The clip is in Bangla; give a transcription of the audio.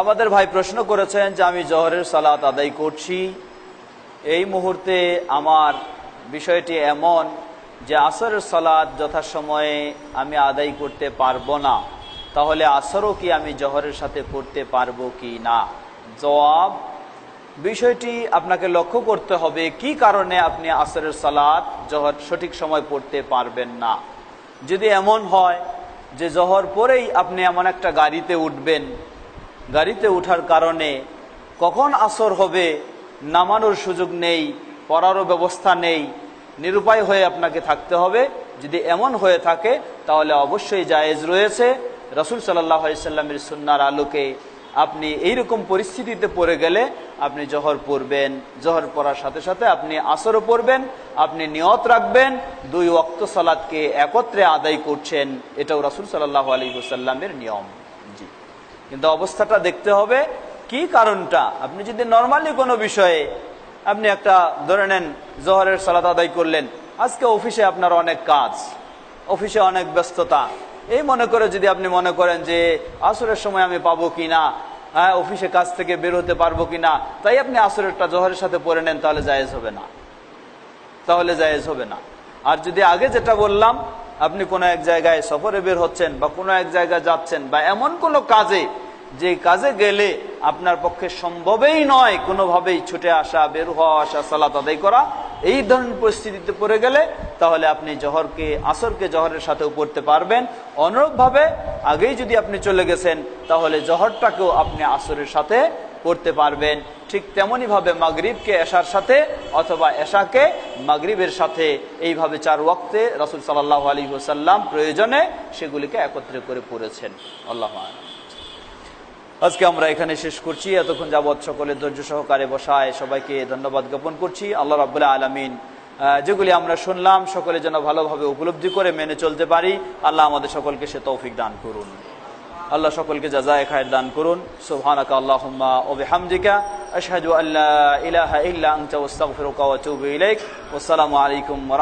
আমাদের ভাই প্রশ্ন করেছেন যে আমি জহরের সালাত আদায় করছি। এই মুহূর্তে আমার বিষয়টি এমন যে আসরের সালাদ যথাসময়ে আমি আদায় করতে পারব না। তাহলে আসরও কি আমি জহরের সাথে পড়তে পারব কি না? জবাব, বিষয়টি আপনাকে লক্ষ্য করতে হবে কি কারণে আপনি আসরের সালাদ জহর সঠিক সময় পড়তে পারবেন না। যদি এমন হয় যে জহর পরেই আপনি এমন একটা গাড়িতে উঠবেন গাড়িতে উঠার কারণে কখন আসর হবে নামানোর সুযোগ নেই, পড়ারও ব্যবস্থা নেই। নিরুপায় হয়ে আপনাকে থাকতে হবে। যদি এমন হয়ে থাকে, তাহলে অবশ্যই জায়েজ রয়েছে। রসুল সাল্লামের সুন্নার আলোকে আপনি এইরকম পরিস্থিতিতে পড়ে গেলে আপনি জহর পড়বেন। জহর পড়ার সাথে সাথে আপনি আসরও পড়বেন, আপনি নিয়ত রাখবেন, দুই অক্ত সালাদকে একত্রে আদায় করছেন। এটাও রাসুল সাল্লাহ আলী হুসাল্লামের নিয়ম। জি। কিন্তু অবস্থাটা দেখতে হবে কি কারণটা? আপনি যদি নর্মালি কোনো বিষয়ে আপনি একটা ধরে নেন, জহরের সালাদ আদায় করলেন, আজকে অফিসে আপনার অনেক কাজ, অফিসে অনেক ব্যস্ততা। এই মনে করে যদি আপনি মনে করেন যে আসরের সময় আমি পাবো কি না হ্যাঁ অফিসে কাজ থেকে বের হতে পারব কি না তাই আপনি আসরেরটা জহরের সাথে পরে নেন, তাহলে জায়েজ হবে না। তাহলে জায়েজ হবে না। আর যদি আগে যেটা বললাম আপনি কোনো এক জায়গায় সফরে বের হচ্ছেন বা কোনো এক জায়গায় যাচ্ছেন বা এমন কোনো কাজে, যে কাজে গেলে আপনার পক্ষে সম্ভবেই নয় কোনোভাবেই ছুটে আসা, বের হওয়া, আসা, সালাত আদায় করা, এই ধরনের পরিস্থিতিতে পড়ে গেলে তাহলে আপনি জহরকে, আসরকে জহরের সাথেও পড়তে পারবেন। অনুরূপভাবে আগেই যদি আপনি চলে গেছেন, তাহলে জহরটাকেও আপনি আসরের সাথে পড়তে পারবেন। ঠিক তেমনই ভাবে মাগরিবকে, এশার সাথে অথবা এশাকে মাগরিবের সাথে এইভাবে চার ওয়াক্তে রসুল সাল্লাহ আলী হোসাল্লাম প্রয়োজনে সেগুলিকে একত্রে করে পড়েছেন। আল্লাহ আজকে আমরা এখানে শেষ করছি। এতক্ষণ যাবৎ সকলে ধৈর্য সহকারে বসায় সবাইকে ধন্যবাদ জ্ঞাপন করছি। আল্লাহ রাবুল্লাহ আলমিন যেগুলি আমরা শুনলাম, সকলে যেন ভালোভাবে উপলব্ধি করে মেনে চলতে পারি। আল্লাহ আমাদের সকলকে সে তৌফিক দান করুন। আল্লাহ সকলকে জাজায় খায়ের দান করুন সুবহানাকা আল্লাহুম্মা ওয়া বিহামদিকা আশহাদু আল্লা ইলাহা ইল্লা আনতা ওয়াস্তাগফিরুকা ওয়া আতুবু ইলাইক ওয়াসসালামু আলাইকুম